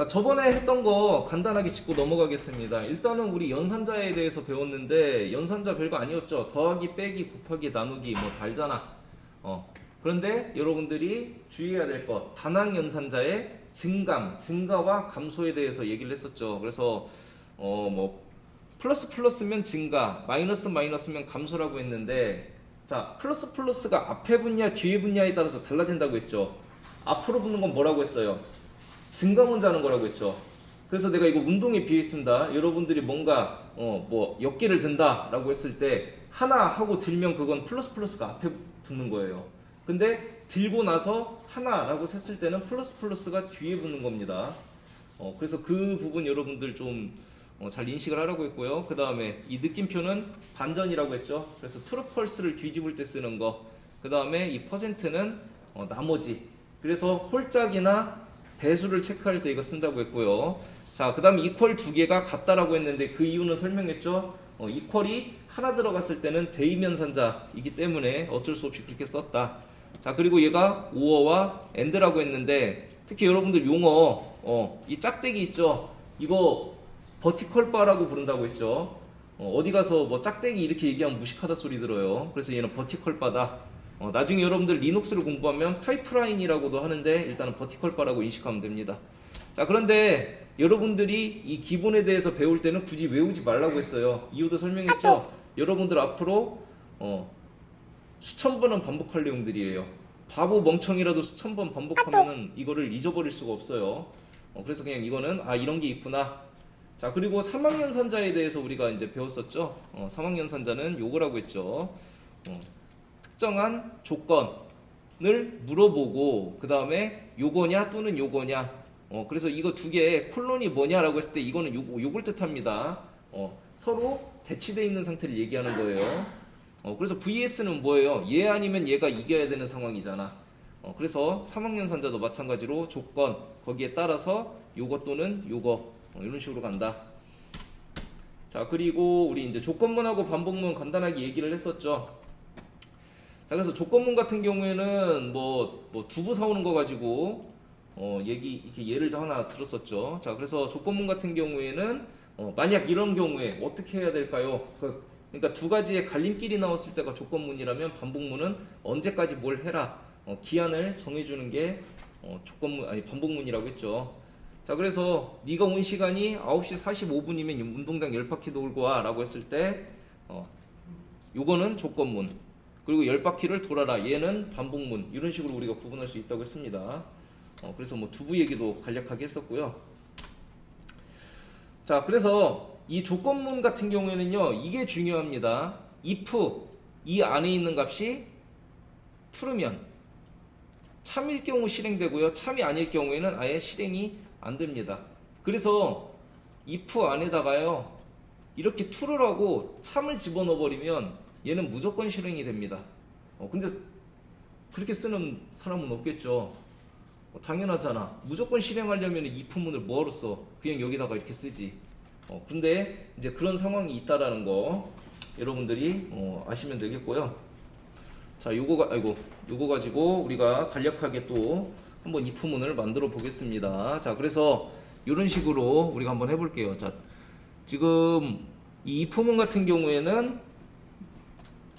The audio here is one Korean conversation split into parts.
자, 저번에 했던 거 간단하게 짚고 넘어가겠습니다. 일단은 우리 연산자에 대해서 배웠는데, 연산자 별거 아니었죠? 더하기, 빼기, 곱하기, 나누기, 뭐다 알잖아. 어. 그런데 여러분들이 주의해야 될 것, 단항 연산자의 증감, 증가와 감소에 대해서 얘기를 했었죠. 그래서, 어, 뭐, 플러스 플러스면 증가, 마이너스 마이너스면 감소라고 했는데, 자, 플러스 플러스가 앞에 분야, 뒤에 분야에 따라서 달라진다고 했죠. 앞으로 붙는 건 뭐라고 했어요? 증가 문제 하는 거라고 했죠. 그래서 내가 이거 운동에 비유했습니다. 여러분들이 뭔가 어 뭐 역기를 든다라고 했을 때 하나 하고 들면 그건 플러스 플러스가 앞에 붙는 거예요. 근데 들고 나서 하나라고 셌을 때는 플러스 플러스가 뒤에 붙는 겁니다. 어 그래서 그 부분 여러분들 좀 어, 잘 인식을 하라고 했고요. 그 다음에 이 느낌표는 반전이라고 했죠. 그래서 트루 펄스를 뒤집을 때 쓰는 거. 그 다음에 이 퍼센트는 어, 나머지. 그래서 홀짝이나 배수를 체크할 때 이거 쓴다고 했고요. 자, 그 다음에 이퀄 두 개가 같다라고 했는데 그 이유는 설명했죠. 어, 이퀄이 하나 들어갔을 때는 대이면산자이기 때문에 어쩔 수 없이 그렇게 썼다. 자, 그리고 얘가 오어와 엔드라고 했는데 특히 여러분들 용어, 어, 이 짝대기 있죠. 이거 버티컬 바라고 부른다고 했죠. 어, 디 가서 뭐 짝대기 이렇게 얘기하면 무식하다 소리 들어요. 그래서 얘는 버티컬 바다. 어, 나중에 여러분들 리눅스를 공부하면 파이프라인이라고도 하는데 일단은 버티컬 바라고 인식하면 됩니다. 자, 그런데 여러분들이 이 기본에 대해서 배울 때는 굳이 외우지 말라고 했어요. 이유도 설명했죠. 여러분들 앞으로 어, 수천 번은 반복할 내용들이에요. 바보 멍청이라도 수천 번 반복하면은 이거를 잊어버릴 수가 없어요. 어, 그래서 그냥 이거는 아 이런 게 있구나. 자 그리고 사망연산자에 대해서 우리가 이제 배웠었죠. 어, 사망연산자는 요거라고 했죠. 어, 특정한 조건을 물어보고 그 다음에 요거냐 또는 요거냐. 어, 그래서 이거 두개 콜론이 뭐냐라고 했을 때 이거는 요, 요걸 뜻합니다. 어, 서로 대치돼 있는 상태를 얘기하는 거예요. 어, 그래서 VS는 뭐예요? 얘 아니면 얘가 이겨야 되는 상황이잖아. 어, 그래서 사망연산자도 마찬가지로 조건 거기에 따라서 요거 또는 요거 어, 이런 식으로 간다. 자 그리고 우리 이제 조건문하고 반복문 간단하게 얘기를 했었죠. 자 그래서 조건문 같은 경우에는 뭐, 뭐 두부 사오는 거 가지고 어, 얘기 이렇게 예를 하나 들었었죠. 자 그래서 조건문 같은 경우에는 어, 만약 이런 경우에 어떻게 해야 될까요? 그, 그러니까 두 가지의 갈림길이 나왔을 때가 조건문이라면 반복문은 언제까지 뭘 해라 어, 기한을 정해주는 게 어, 조건문 아니 반복문이라고 했죠. 자 그래서 네가 온 시간이 9시 45분이면 운동장 10바퀴 돌고 와라고 했을 때 어, 요거는 조건문 그리고 10바퀴를 돌아라 얘는 반복문 이런 식으로 우리가 구분할 수 있다고 했습니다. 어, 그래서 뭐 두부 얘기도 간략하게 했었고요. 자 그래서 이 조건문 같은 경우에는요 이게 중요합니다. if 이 안에 있는 값이 true면 참일 경우 실행되고요. 참이 아닐 경우에는 아예 실행이 안 됩니다. 그래서 if 안에다가요. 이렇게 true라고 참을 집어넣어 버리면 얘는 무조건 실행이 됩니다. 어, 근데 그렇게 쓰는 사람은 없겠죠. 어, 당연하잖아. 무조건 실행하려면 if문을 뭐하러 써? 그냥 여기다가 이렇게 쓰지. 어, 근데 이제 그런 상황이 있다라는 거 여러분들이 어, 아시면 되겠고요. 자, 요거 가 아이고, 요거 가지고 우리가 간략하게 또 한번 if문을 만들어 보겠습니다. 자, 그래서 이런 식으로 우리가 한번 해볼게요. 자, 지금 이 if문 같은 경우에는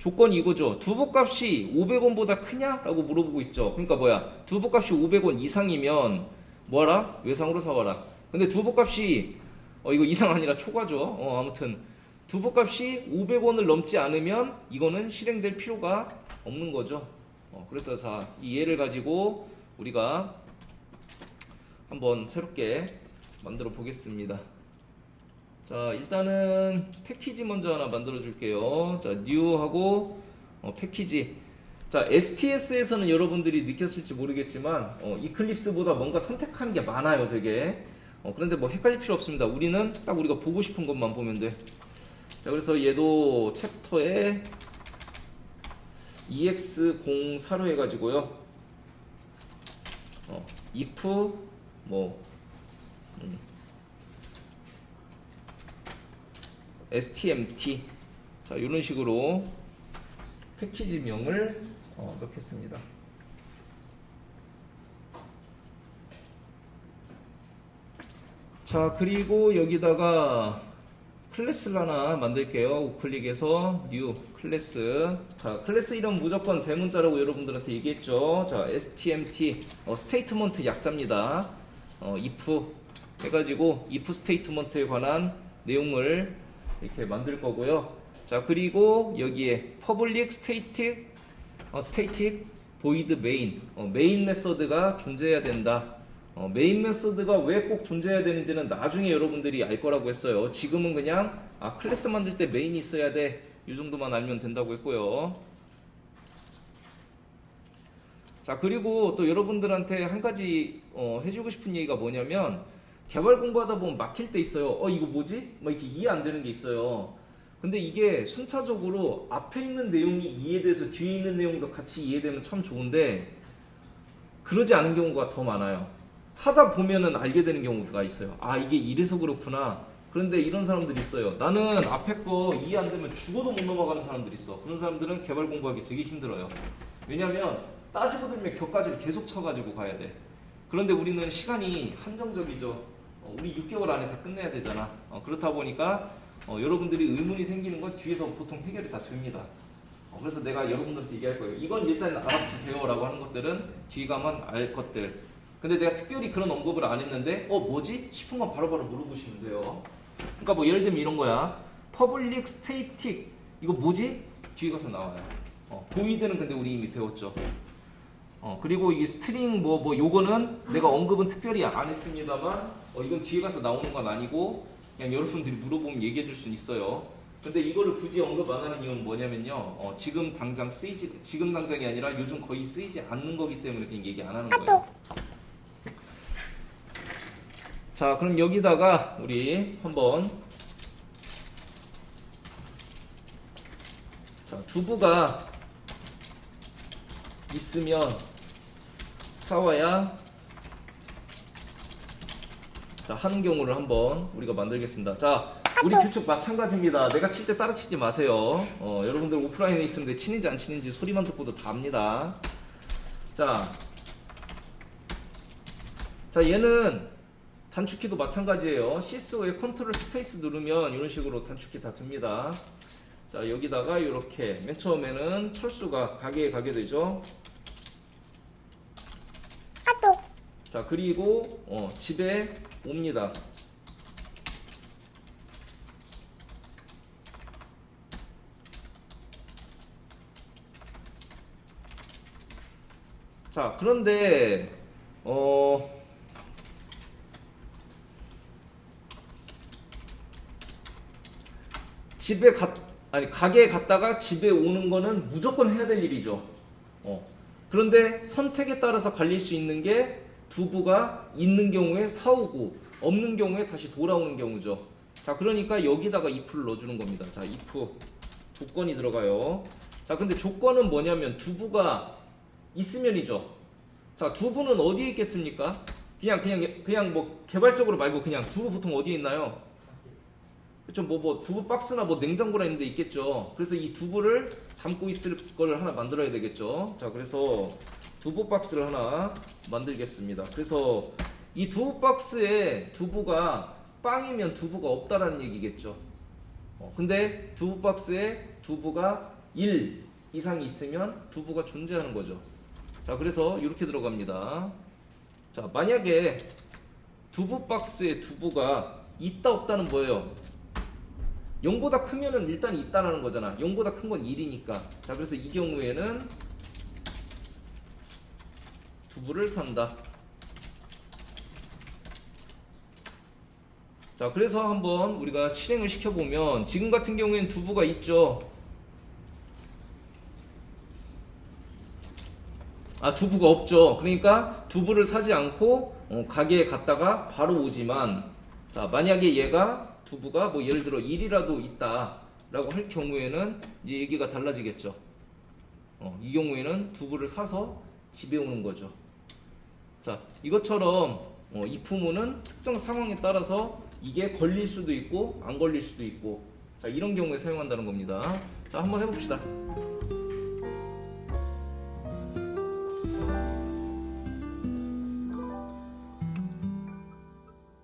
조건이 이거죠. 두부값이 500원보다 크냐 라고 물어보고 있죠. 그러니까 뭐야? 두부값이 500원 이상이면 뭐하라? 외상으로 사와라. 근데 두부값이 어 이거 이상 아니라 초과죠. 어 아무튼 두부값이 500원을 넘지 않으면 이거는 실행될 필요가 없는 거죠. 어 그래서 자, 이 예를 가지고 우리가 한번 새롭게 만들어 보겠습니다. 자 일단은 패키지 먼저 하나 만들어 줄게요. 자 뉴하고 어, 패키지. 자 STS에서는 여러분들이 느꼈을지 모르겠지만 어, 이클립스보다 뭔가 선택하는 게 많아요 되게. 어, 그런데 뭐 헷갈릴 필요 없습니다. 우리는 딱 우리가 보고 싶은 것만 보면 돼자 그래서 얘도 챕터에 EX04로 해가지고요. 어, if 뭐 음. STMT 자 이런 식으로 패키지명을 어, 넣겠습니다. 자, 그리고 여기다가 클래스를 하나 만들게요. 우클릭해서 뉴 클래스. 자, 클래스 이름 무조건 대문자라고 여러분들한테 얘기했죠. 자, STMT 어, 스테이트먼트 약자입니다. 어, if 해가지고 if 스테이트먼트에 관한 내용을 이렇게 만들 거고요. 자, 그리고 여기에 public static 어, static void main 어, 메인 메서드가 존재해야 된다. 어, 메인 메서드가 왜 꼭 존재해야 되는지는 나중에 여러분들이 알 거라고 했어요. 지금은 그냥 아 클래스 만들 때 메인이 있어야 돼. 이 정도만 알면 된다고 했고요. 자 그리고 또 여러분들한테 한 가지 어, 해주고 싶은 얘기가 뭐냐면 개발 공부하다 보면 막힐 때 있어요. 어 이거 뭐지? 막 이렇게 이해 안 되는 게 있어요. 근데 이게 순차적으로 앞에 있는 내용이 이해돼서 뒤에 있는 내용도 같이 이해되면 참 좋은데 그러지 않은 경우가 더 많아요. 하다 보면은 알게 되는 경우가 있어요. 아, 이게 이래서 그렇구나. 그런데 이런 사람들이 있어요. 나는 앞에 거 이해 안 되면 죽어도 못 넘어가는 사람들이 있어. 그런 사람들은 개발 공부하기 되게 힘들어요. 왜냐면 따지고 들면 격까지를 계속 쳐가지고 가야 돼. 그런데 우리는 시간이 한정적이죠. 어, 우리 6개월 안에 다 끝내야 되잖아. 어, 그렇다 보니까 어, 여러분들이 의문이 생기는 건 뒤에서 보통 해결이 다 됩니다. 어, 그래서 내가 여러분들한테 얘기할 거예요. 이건 일단 알아두세요라고 하는 것들은 뒤에 가면 알 것들. 근데 내가 특별히 그런 언급을 안 했는데 어 뭐지 싶은 건 바로바로 물어보시면 돼요. 그러니까 뭐 예를 들면 이런 거야. 퍼블릭 스테이틱 이거 뭐지? 뒤에 가서 나와요. 어, 보이드는 근데 우리 이미 배웠죠. 어, 그리고 이 스트링 뭐, 뭐, 요거는 내가 언급은 특별히 안 했습니다만, 어, 이건 뒤에 가서 나오는 건 아니고, 그냥 여러분들이 물어보면 얘기해 줄 수는 있어요. 근데 이거를 굳이 언급 안 하는 이유는 뭐냐면요, 어, 지금 당장 쓰이지, 지금 당장이 아니라 요즘 거의 쓰이지 않는 거기 때문에 그냥 얘기 안 하는 거예요. 자, 그럼 여기다가 우리 한번 자, 두부가 있으면 사와야 자, 하는 경우를 한번 우리가 만들겠습니다. 자, 우리 규칙 마찬가지입니다. 내가 칠 때 따라 치지 마세요. 어, 여러분들 오프라인에 있으면 치는지 안 치는지 소리만 듣고도 다 압니다. 자, 자, 얘는 단축키도 마찬가지예요. 시스오의 컨트롤 스페이스 누르면 이런 식으로 단축키 다 됩니다. 자, 여기다가 이렇게 맨 처음에는 철수가 가게에 가게 되죠. 자, 그리고 어, 집에 옵니다. 자, 그런데 어 집에 갔 아니 가게에 갔다가 집에 오는 거는 무조건 해야 될 일이죠. 어. 그런데 선택에 따라서 갈릴 수 있는 게 두부가 있는 경우에 사오고 없는 경우에 다시 돌아오는 경우죠. 자, 그러니까 여기다가 if를 넣어주는 겁니다. 자, if 조건이 들어가요. 자, 근데 조건은 뭐냐면 두부가 있으면이죠. 자, 두부는 어디에 있겠습니까? 그냥 그냥 그냥 뭐 개발적으로 말고 그냥 두부 보통 어디에 있나요? 그렇죠. 뭐, 뭐, 두부 박스나 뭐 냉장고나 있는 데 있겠죠. 그래서 이 두부를 담고 있을 걸 하나 만들어야 되겠죠. 자, 그래서 두부 박스를 하나 만들겠습니다. 그래서 이 두부 박스에 두부가 빵이면 두부가 없다라는 얘기겠죠. 어, 근데 두부 박스에 두부가 1 이상이 있으면 두부가 존재하는 거죠. 자, 그래서 이렇게 들어갑니다. 자, 만약에 두부 박스에 두부가 있다 없다는 뭐예요? 0보다 크면은 일단 있다라는 거잖아. 0보다 큰 건 1이니까. 자, 그래서 이 경우에는 두부를 산다. 자, 그래서 한번 우리가 실행을 시켜보면 지금 같은 경우에는 두부가 있죠. 아, 두부가 없죠. 그러니까 두부를 사지 않고 어, 가게에 갔다가 바로 오지만 자, 만약에 얘가 두부가 뭐 예를 들어 1이라도 있다 라고 할 경우에는 이제 얘기가 달라지겠죠. 어, 이 경우에는 두부를 사서 집에 오는 거죠. 자, 이것처럼 어, 이 품은 특정 상황에 따라서 이게 걸릴 수도 있고 안 걸릴 수도 있고 자, 이런 경우에 사용한다는 겁니다. 자, 한번 해봅시다.